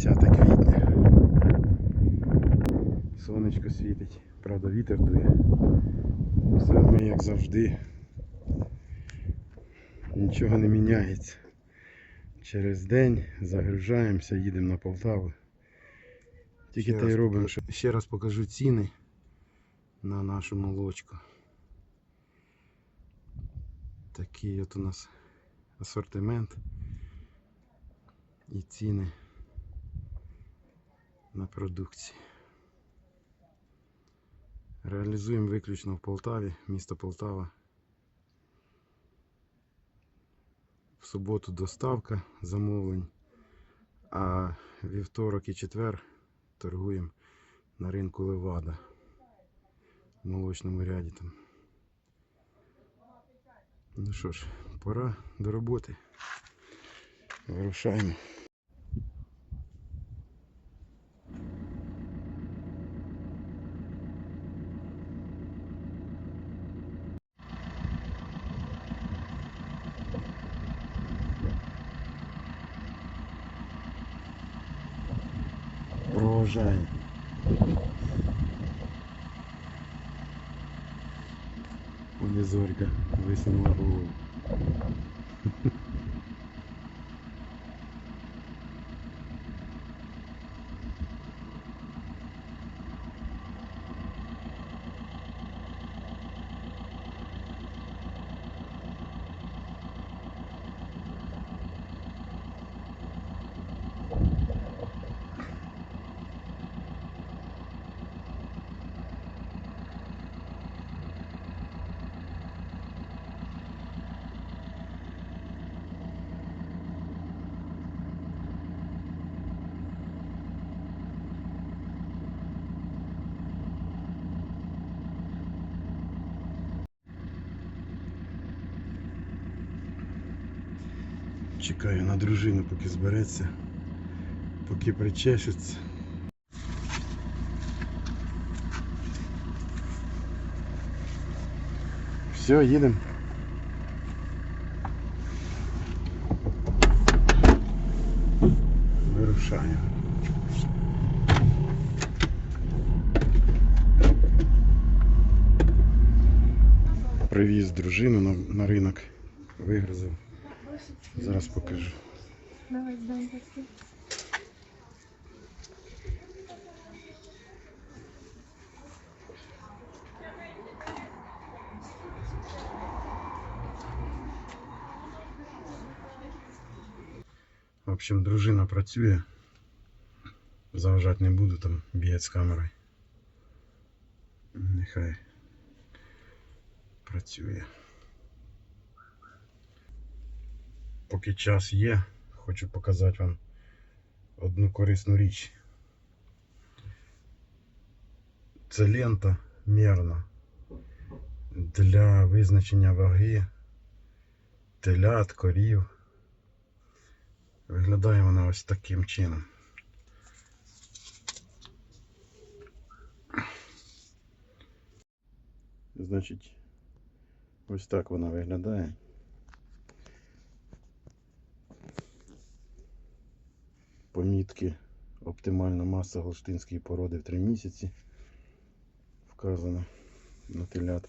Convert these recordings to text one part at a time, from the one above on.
10 квітня. Сонечко світить, правда вітер дує. Все ми як завжди. Нічого не міняється. Через день загружаємося, їдемо на Полтаву. Тільки те й робимо, що ще раз покажу ціни на нашу молочку. Такий от у нас асортимент і ціни на продукцію. Реалізуємо виключно в Полтаві, місто Полтава. В суботу доставка замовлень, а вівторок і четвер торгуємо на ринку Левада в молочному ряді там. Ну що ж, пора до роботи. Вирушаємо. Провожаємо. Вон зорька висунула голову. Чекаю на дружину, поки збереться, поки причешеться. Все, їдемо. Вирушаємо. Привіз дружину на, на ринок, вигрузив. Зараз покажу. Давай сдам такси. В общем, дружина працює. Заважати не буду, там бігати з камерою. Нехай працює. Поки час є, хочу показати вам одну корисну річ. Це лента мерна для визначення ваги телят, корів. Виглядає вона ось таким чином. Значить, ось так вона виглядає. Помітки оптимальна маса голштинської породи в 3 місяці. Вказано на телят.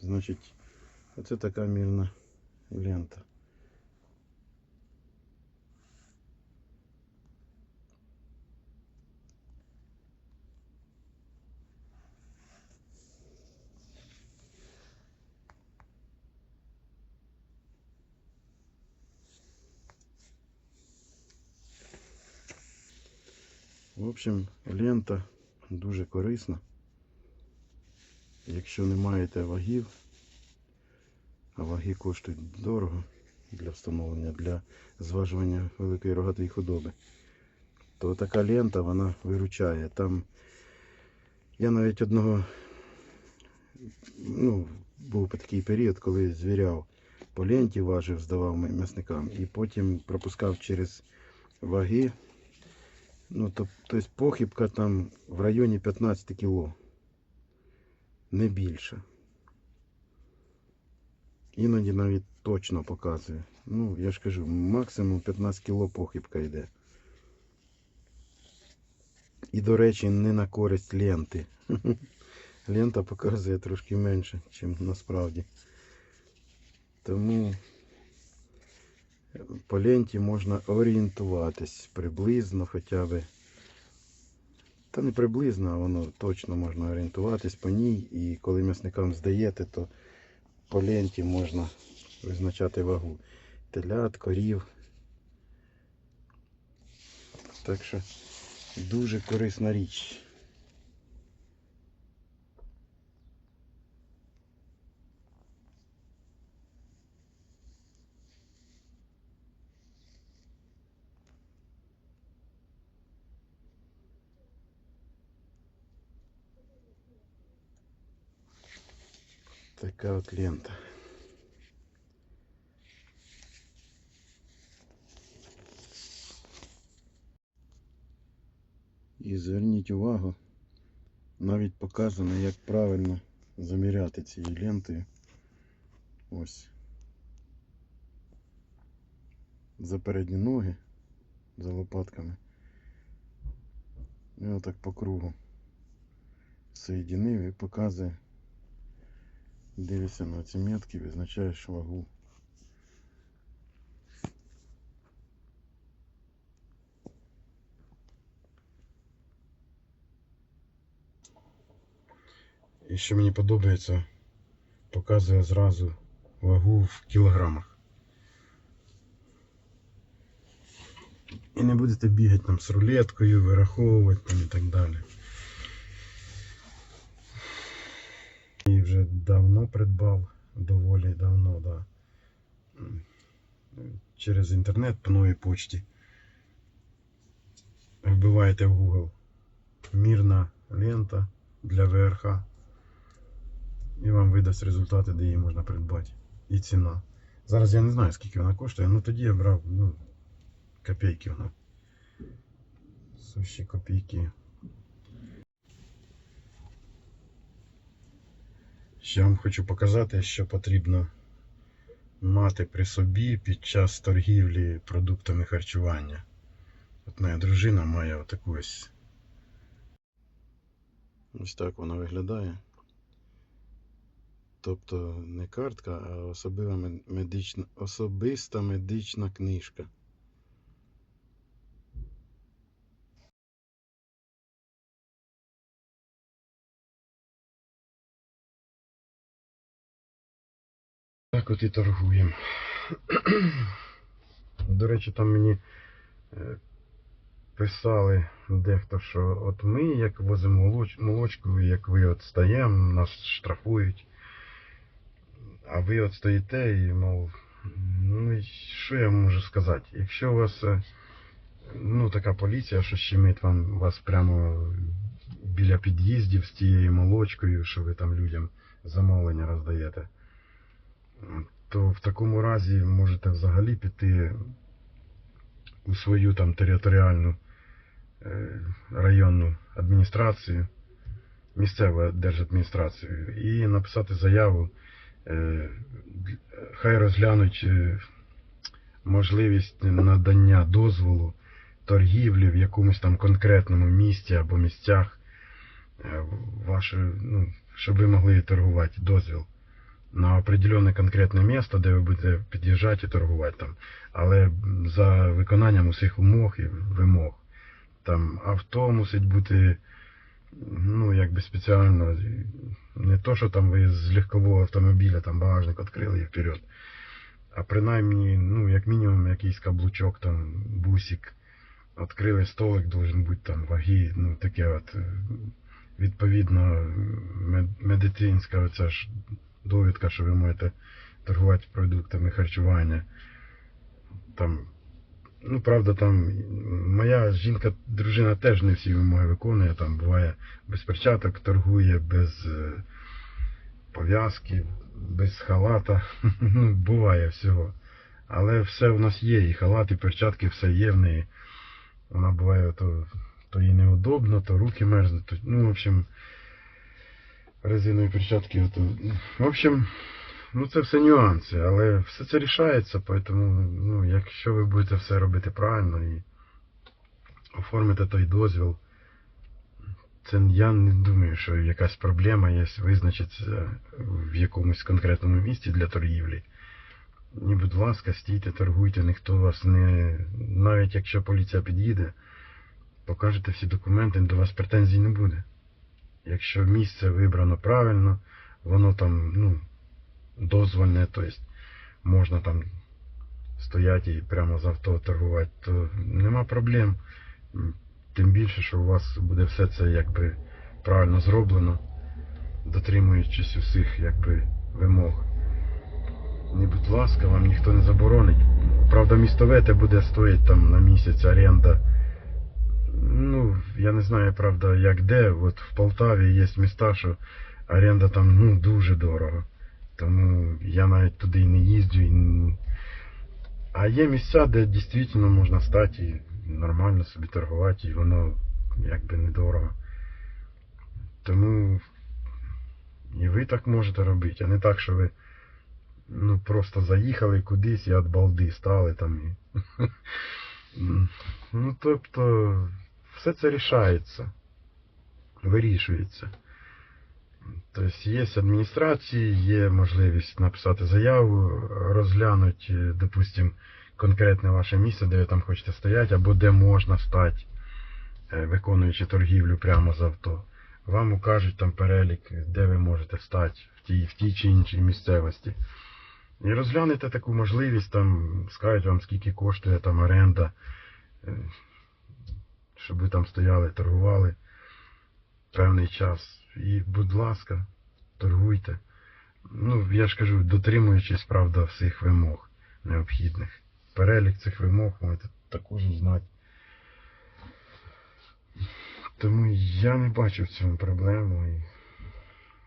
Значить, оце така мірна лента. В общем, лента дуже корисна. Якщо не маєте вагів, а ваги коштують дорого для встановлення, для зважування великої рогатої худоби, то така лента вона виручає. Там я навіть одного, ну, був такий період, коли звіряв по ленті, важив, здавав м'ясникам, і потім пропускав через ваги. Ну, то, то есть похибка там в районі 15 кіло. Не більше. Іноді навіть точно показує. Ну, я ж кажу, максимум 15 кг похибка йде. І, до речі, не на користь ленти. Лента показує трошки менше, ніж насправді. Тому по ленті можна орієнтуватись приблизно хоча б. Та не приблизно, а воно точно можна орієнтуватись по ній. І коли м'ясникам здаєте, то по ленті можна визначати вагу телят, корів. Так що дуже корисна річ. Така от лента. І зверніть увагу, навіть показано, як правильно заміряти цією лентою. Ось. За передні ноги, за лопатками. І отак по кругу. Соєдинив і показує. Дивишся на ці метки, визначаєш вагу. І що мені подобається, показує зразу вагу в кілограмах. І не будете бігати там з рулеткою, вираховувати там і так далі. І вже давно придбав, доволі давно, да. Через інтернет по новій почті. Вбиваєте в Google мірна лента для ВРХ. І вам видасть результати, де її можна придбати. І ціна. Зараз я не знаю, скільки вона коштує, але тоді я брав ну, копійки вона. Сущі копійки. Ще вам хочу показати, що потрібно мати при собі під час торгівлі продуктами харчування. От моя дружина має отаку ось. Ось так вона виглядає. Тобто не картка, а особиста медична книжка. Так от і торгуємо. До речі, там мені е, писали дехто, що от ми, як возимо молоч- молочку, як ви от стаємо, нас штрафують. А ви от стоїте і, мов, ну що я можу сказати? Якщо у вас е, ну, така поліція, що щемить вам вас прямо біля під'їздів з тією молочкою, що ви там людям замовлення роздаєте, то в такому разі можете взагалі піти у свою там територіальну е, районну адміністрацію, місцеву держадміністрацію і написати заяву. Е, Хай розглянуть е, можливість надання дозволу торгівлі в якомусь там конкретному місті або місцях, ваше, ну, щоб ви могли торгувати дозвіл на определенне конкретне місце, де ви будете під'їжджати і торгувати там. Але за виконанням усіх умов і вимог. Там авто мусить бути ну, якби спеціально. Не то, що там ви з легкового автомобіля там багажник відкрили і вперед. А принаймні, ну, як мінімум, якийсь каблучок, там, бусик, відкрили столик, должен бути там ваги, ну таке от. Відповідно, мед- медицинська оця ж довідка, що ви можете торгувати продуктами харчування. Там, ну, правда, там моя жінка, дружина теж не всі вимоги виконує. Там буває без перчаток торгує, без е, пов'язки, без халата. ну, буває всього. Але все в нас є, і халат, і перчатки, все є в неї. Вона буває, то, то їй неудобно, то руки мерзнуть. То, ну, в общем, резинові перчатки. То, в общем, Ну, це все нюанси, але все це рішається, тому, ну, якщо ви будете все робити правильно і оформите той дозвіл, це я не думаю, що якась проблема є визначитися в якомусь конкретному місці для торгівлі. Ні, будь ласка, стійте, торгуйте, ніхто вас не. Навіть якщо поліція під'їде, покажете всі документи, до вас претензій не буде. Якщо місце вибрано правильно, воно там, ну, дозвольне, тобто можна там стояти і прямо з авто торгувати, то нема проблем. Тим більше, що у вас буде все це якби правильно зроблено, дотримуючись усіх якби вимог. Ні, будь ласка, вам ніхто не заборонить. Правда, містовете буде стоїть там на місяць оренда. Ну, я не знаю, правда, як де. От в Полтаві є міста, що оренда там ну, дуже дорого. Тому я навіть туди і не їздю. І... А є місця, де дійсно можна стати і нормально собі торгувати, і воно якби недорого. Тому і ви так можете робити, а не так, що ви ну, просто заїхали кудись і від балди стали там. І... Ну, тобто, все це рішається, вирішується. Тобто є адміністрації, є можливість написати заяву, розглянути, е, допустим, конкретне ваше місце, де ви там хочете стояти, або де можна стати, е, виконуючи торгівлю прямо з авто. Вам укажуть там перелік, де ви можете стати в тій, в тій чи іншій місцевості. І розглянете таку можливість, там скажуть вам, скільки коштує там оренда, е, щоб ви там стояли, торгували певний час. І, будь ласка, торгуйте. Ну, я ж кажу, дотримуючись, правда, всіх вимог необхідних. Перелік цих вимог можете також знати. Тому я не бачу в цьому проблему. І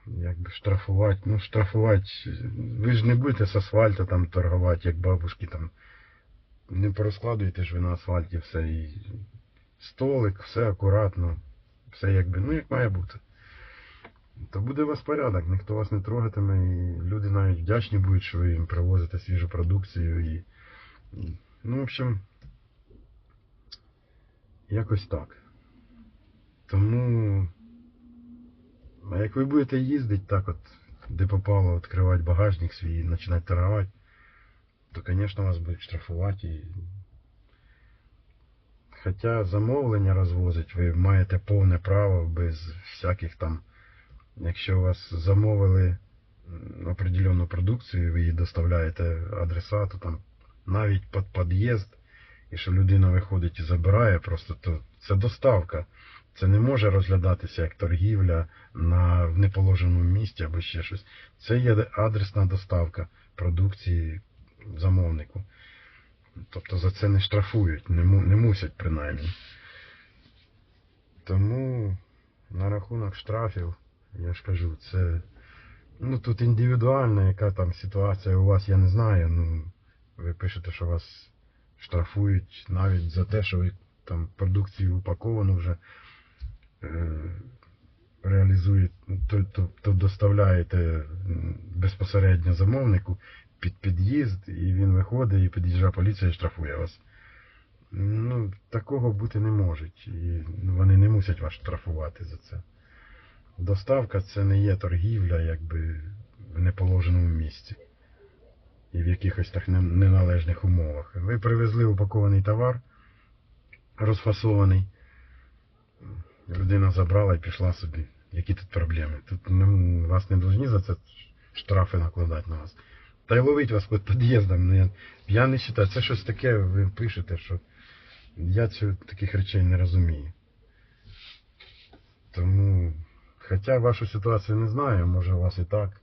якби штрафувати, ну штрафувати. Ви ж не будете з асфальту там торгувати, як бабушки там. Не порозкладуєте ж ви на асфальті все і столик, все акуратно, все якби, ну як має бути. То буде у вас порядок, ніхто вас не трогатиме, і люди навіть вдячні будуть, що ви їм привозите свіжу продукцію і. Ну, в общем, якось так. Тому. А як ви будете їздити так от, де попало, відкривати багажник свій і починати торгувати, то, звісно, вас будуть штрафувати. І... Хоча замовлення розвозить, ви маєте повне право без всяких там. Якщо у вас замовили определенну продукцію, ви її доставляєте адресату, там навіть під під'їзд, і що людина виходить і забирає, просто то це доставка. Це не може розглядатися як торгівля на в неположеному місці або ще щось. Це є адресна доставка продукції замовнику. Тобто за це не штрафують, не, не мусять принаймні. Тому на рахунок штрафів, я ж кажу, це. Ну тут індивідуальна, яка там ситуація у вас, я не знаю. Ну, ви пишете, що вас штрафують навіть за те, що ви там продукцію упаковану вже е, реалізуєте, то, то, то доставляєте безпосередньо замовнику під під'їзд, і він виходить, і під'їжджає поліція і штрафує вас. Ну, такого бути не може. І вони не мусять вас штрафувати за це. Доставка це не є торгівля, якби в неположеному місці. І в якихось так неналежних умовах. Ви привезли упакований товар, розфасований. Людина забрала і пішла собі. Які тут проблеми? Тут не- вас не повинні за це штрафи накладати на вас. Та й ловить вас під під'їздом. Ну, я, не вважаю, це щось таке, ви пишете, що я цю, таких речей не розумію. Тому, хоча вашу ситуацію не знаю, може у вас і так,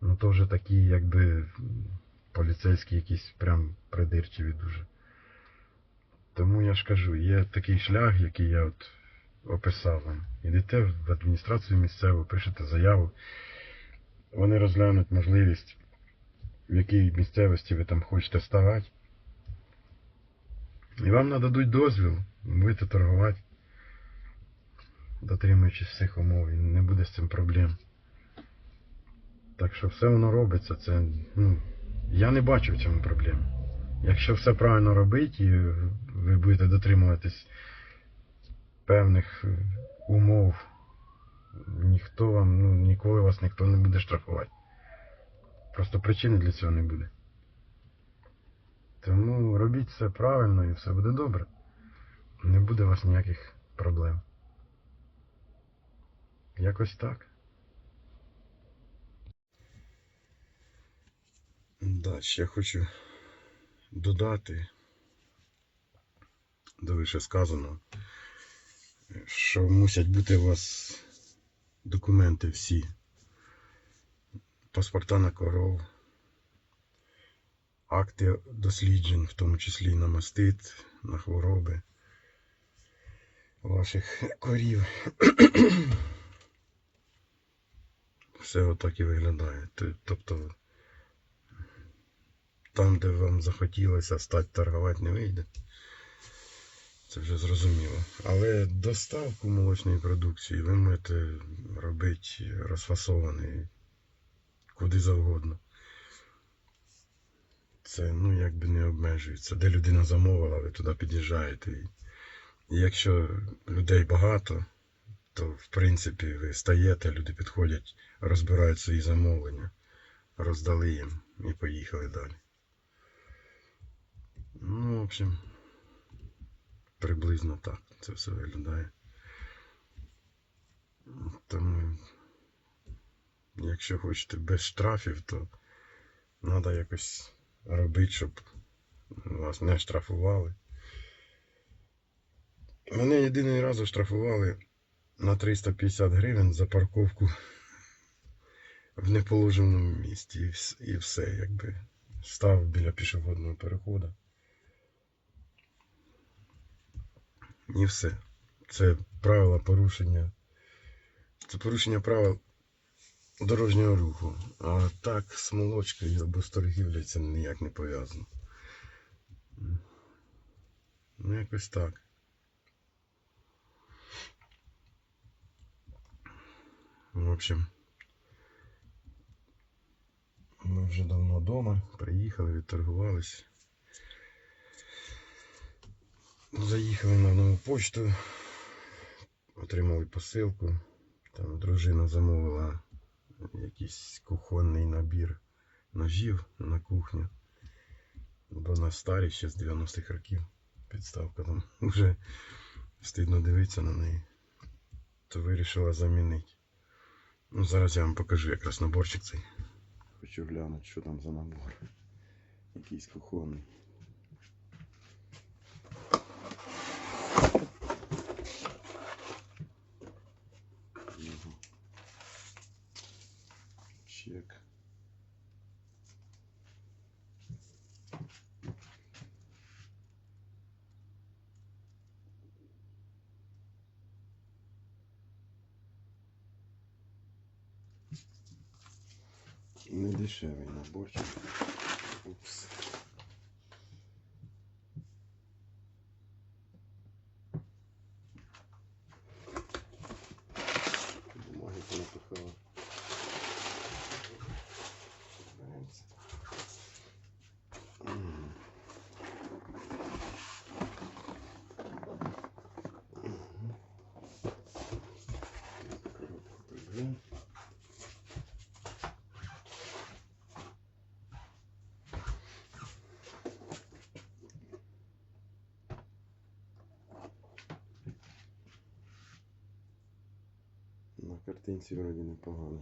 ну то вже такі, якби поліцейські якісь прям придирчиві дуже. Тому я ж кажу, є такий шлях, який я от описав вам. Ідете в адміністрацію місцеву, пишете заяву, вони розглянуть можливість, в якій місцевості ви там хочете ставати. І вам нададуть дозвіл, будете торгувати, дотримуючись всіх умов, і не буде з цим проблем. Так що все воно робиться. Це, ну, я не бачу в цьому проблеми. Якщо все правильно робити, і ви будете дотримуватись певних умов, ніхто вам, ну, ніколи вас ніхто не буде штрафувати. Просто причини для цього не буде. Тому робіть все правильно і все буде добре. Не буде у вас ніяких проблем. Якось так. Да, ще хочу додати до вище сказаного, що мусять бути у вас документи всі. Паспорта на коров, акти досліджень, в тому числі на мастит, на хвороби ваших корів. Все отак і виглядає. Тобто там, де вам захотілося стати торгувати, не вийде. Це вже зрозуміло. Але доставку молочної продукції ви можете робити розфасований куди завгодно. Це ну якби не обмежується. Де людина замовила, ви туди під'їжджаєте. І якщо людей багато, то в принципі ви стаєте, люди підходять, розбирають свої замовлення, роздали їм і поїхали далі. Ну, в общем, приблизно так це все виглядає. Тому, якщо хочете без штрафів, то треба якось робити, щоб вас не штрафували. Мене єдиний раз оштрафували на 350 гривень за парковку в неположеному місці. І все, якби. Став біля пішохідного переходу. І все. Це правила порушення. Це порушення правил дорожнього руху. А так або з торгівлею це ніяк не пов'язано. Ну, якось так. В общем, ми вже давно вдома, приїхали, відторгувались. Заїхали на нову почту, отримали посилку. Там дружина замовила якийсь кухонний набір ножів на кухню. Бо на старі ще з 90-х років підставка там вже стидно дивитися на неї. То вирішила замінити. Ну, зараз я вам покажу якраз наборчик цей. Хочу глянути, що там за набор. Якийсь кухонний. Наборчик. Упс. Картинці вроді непоганий.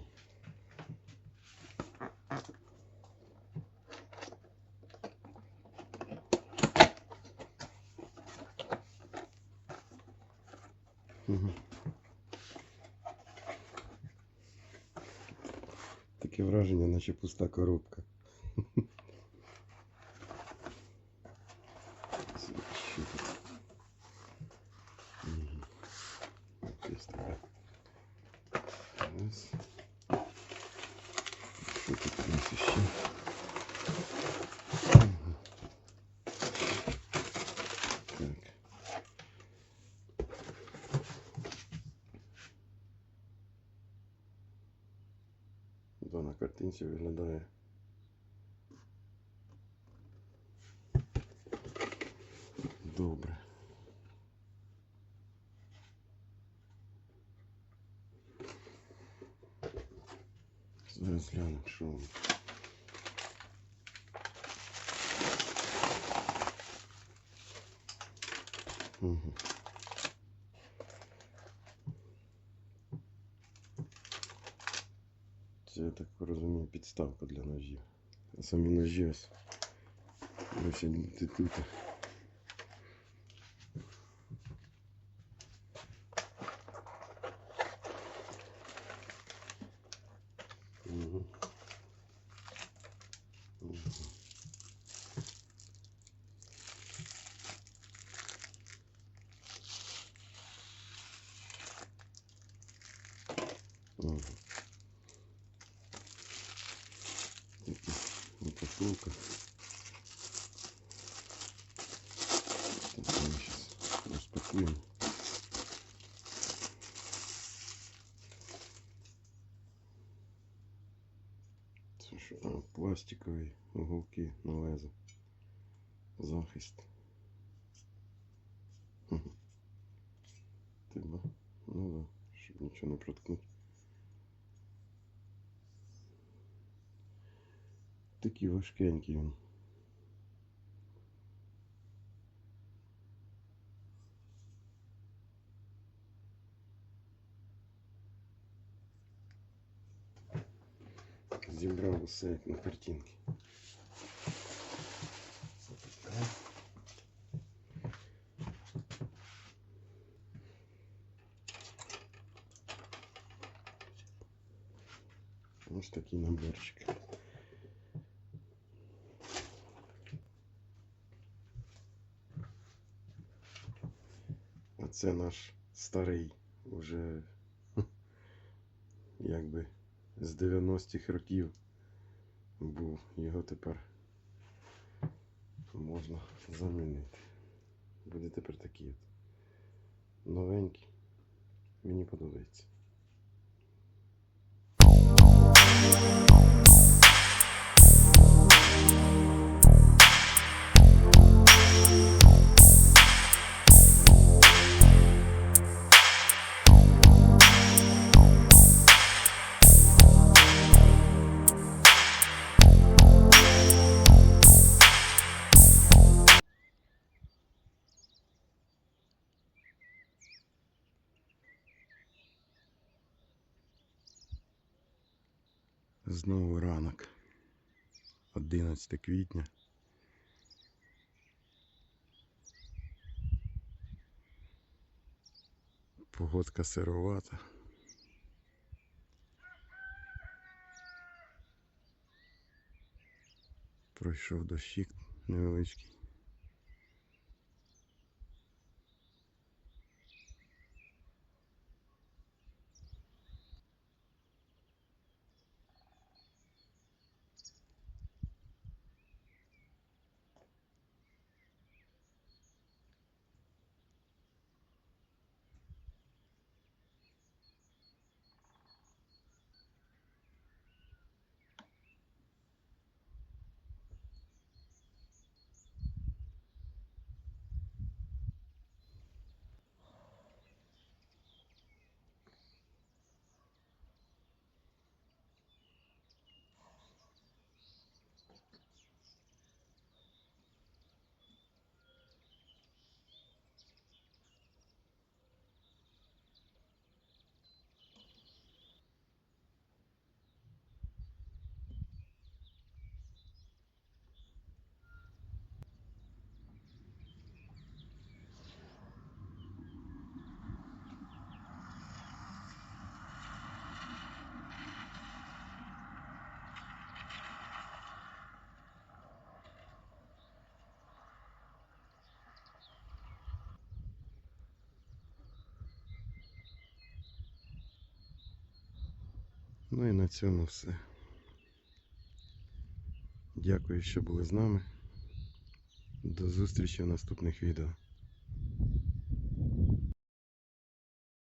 Мгм. Таке враження, наче пуста коробка. Це що тут? Мгм. От є така. Раз. Що тут у нас ще? Мгм. Так. Вона картинці виглядає. Добре. Зараз глянемо, що. Угу. Це я так розумію підставка для ножів. Самі ножі ось. Ось тут. Угу. Угу. Угу. Упаковка. Так, мы сейчас распакуем. А, уголки на. Захист. Мгм. Ну да, щоб нічого не проткнути. Такий важкенький він. Зібрав усе як на картинці. Ось такий наборчик. Це наш старий, уже якби з 90-х років був. Його тепер можна замінити. Буде тепер такий от новенький. Мені подобається. Знову ранок. 11 квітня. Погодка сировата. Пройшов дощик невеличкий. Ну і на цьому все. Дякую, що були з нами. До зустрічі в наступних відео.